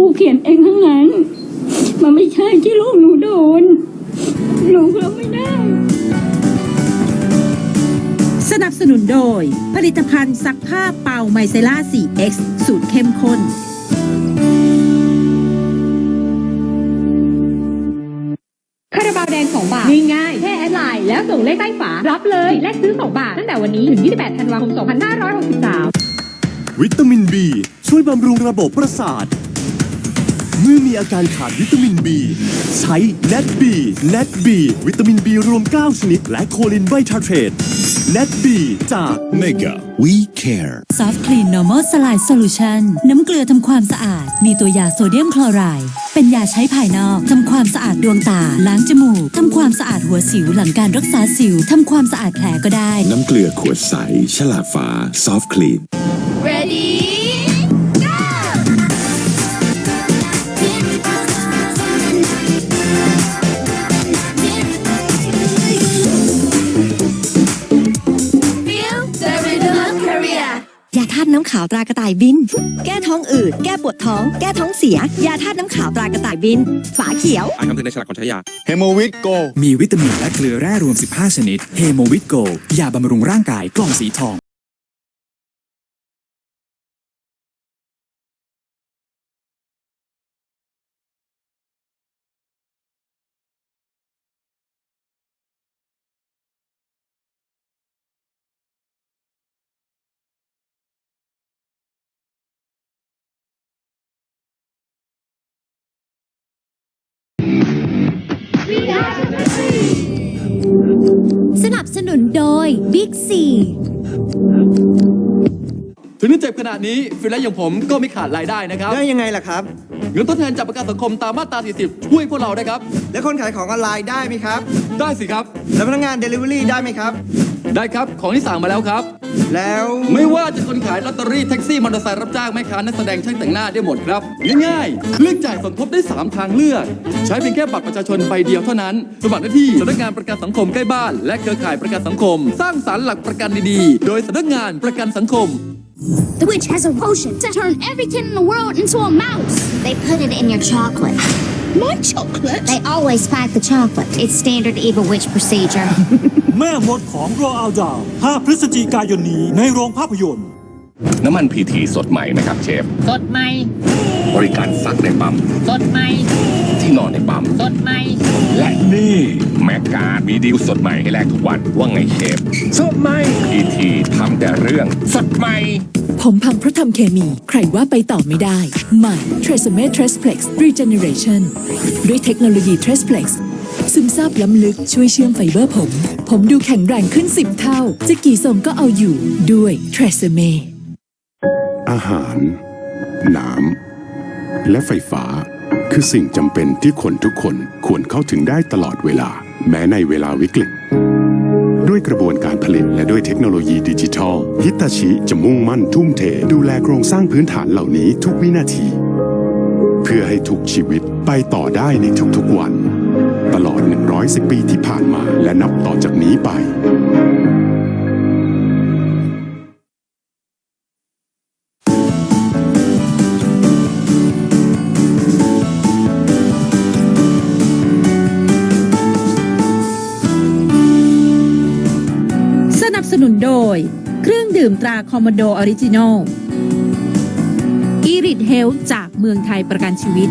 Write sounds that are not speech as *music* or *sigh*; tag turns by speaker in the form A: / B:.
A: รูเขียนเองทั้งนั้น มันไม่ใช่ที่ลูกหนูโดนลูกเราไม่ได้
B: สนับสนุนโดย ผลิตภัณฑ์ซักผ้าเป่าไมเซล่า 4X สูตรเข้มข้น
C: คาราบาวแดง 2 บาทง่ายๆแค่แอดไลน์แล้วส่งเลขใต้ฝา รับเลยแลกซื้อ 2 บาท ตั้งแต่วันนี้ ถึง 28 ธันวาคม 2563
D: วิตามิน B ช่วยบำรุงระบบประสาท เมื่อมีอาการขาดวิตามิน B ใช้ NAT B NAT B วิตามิน B รวม 9 ชนิด และโคลินไบทาเทรต NAT B จาก Mega We Care
E: Soft Clean Normal Saline Solution น้ำเกลือทำความสะอาด มีตัวยาโซเดียมคลอไรด์เป็นยาใช้ภายนอกทำความสะอาดดวงตา ล้างจมูก ทำความสะอาดหัวสิวหลังการรักษาสิว ทำความสะอาดแผลก็ได้
F: น้ำเกลือขวดใส ฉลากฟ้าซอฟ น
G: ยาธาตุน้ำขาวตรากระต่ายบิน แก้ท้องอืด แก้ปวดท้อง แก้ท้องเสีย ยาธาตุน้ำขาวตรากระต่ายบิน ฝาเขียว
F: อ่านคำเตือนในฉลากก่อนใช้ยา
H: เฮโมวิตโก
I: มีวิตามินและเกลือแร่รวม 15 ชนิด เฮโมวิตโก ยาบำรุงร่างกายกล่องสีทอง
E: นับสนุนโดย Big C
J: ถึงจะเจ็บขนาดนี้ฟิลแลนซ์อย่างผมก็ไม่ขาดรายได้นะครับ
H: ได้ยังไงล่ะครับ
J: เงินทดแทนจากประกันสังคมตามมาตรา 40 ช่วยพวกเราได้ครับ
H: แล้วคนขายของออนไลน์ได้ไหมครับ
J: ได้สิครับ
H: แล้วพนักงานเดลิเวอรี่ได้ไหมครับ
J: ได้ครับ ของที่สั่งมาแล้วครับ
H: แล้ว
J: ไม่ว่าจะคนขายลอตเตอรี่แท็กซี่มอเตอร์ไซค์รับจ้างแม่ค้านักแสดงช่างแต่งหน้าได้หมดครับ ง่ายๆ เลือกจ่ายสมทบได้ 3 ทางเลือก ใช้เพียงแค่บัตรประชาชนใบเดียวเท่านั้นสมัครได้ที่สำนักงานประกันสังคมใกล้บ้าน และเครือข่ายประกันสังคม สร้างสารรค์หลักประกันดีๆ โดยสำนักงานประกันสังคม
K: The witch has a potion to turn every kid in the world into a mouse.
L: They put it in your chocolate.
K: My chocolate?
L: They always pack the chocolate. It's standard evil witch procedure. *laughs*
M: แม่มดของโรอัลดาว5พฤศจิกายนนี้ในโรงภาพยนตร์
F: น้ำมันพีทีสดใหม่ไหมครับเชฟ
C: สดใหม่
F: บริการซักในปั๊ม
C: สดใหม่
F: ที่นอนในปั๊ม
C: สดใหม่
F: และนี่แม็กกามีดีลสดใหม่ให้แลกทุกวัน ว่าไงเชฟ สดใหม่พีทีทำแต่เรื่อง สดใหม่
E: ผมพังเพราะทำเคมี ใครว่าไปต่อไม่ได้ ใหม่ t r a c e m e t r e s p l e x Regeneration ด้วยเทคโนโลยี t r e s p l e x ซึมซาบล้ำลึกช่วยเชื่อมไฟเบอร์ผม ผมดูแข็งแรงขึ้น 10 เท่า จะกี่ทรงก็เอาอยู่ด้วย t r a c e m e
F: อาหาร น้ำ และไฟฟ้า คือสิ่งจำเป็นที่คนทุกคนควรเข้าถึงได้ตลอดเวลา แม้ในเวลาวิกฤต ด้วยกระบวนการผลิตและด้วยเทคโนโลยีดิจิทัลฮิตาชิจะมุ่งมั่นทุ่มเท ดูแลโครงสร้างพื้นฐานเหล่านี้ทุกวินาที เพื่อให้ทุกชีวิตไปต่อได้ในทุกๆวัน ตลอด 110 ปีที่ผ่านมาและนับต่อจากนี้ไป
B: สนุนโดย เครื่องดื่มตราคอมมานโดออริจินอลอีริทเฮลจากเมืองไทยประกันชีวิต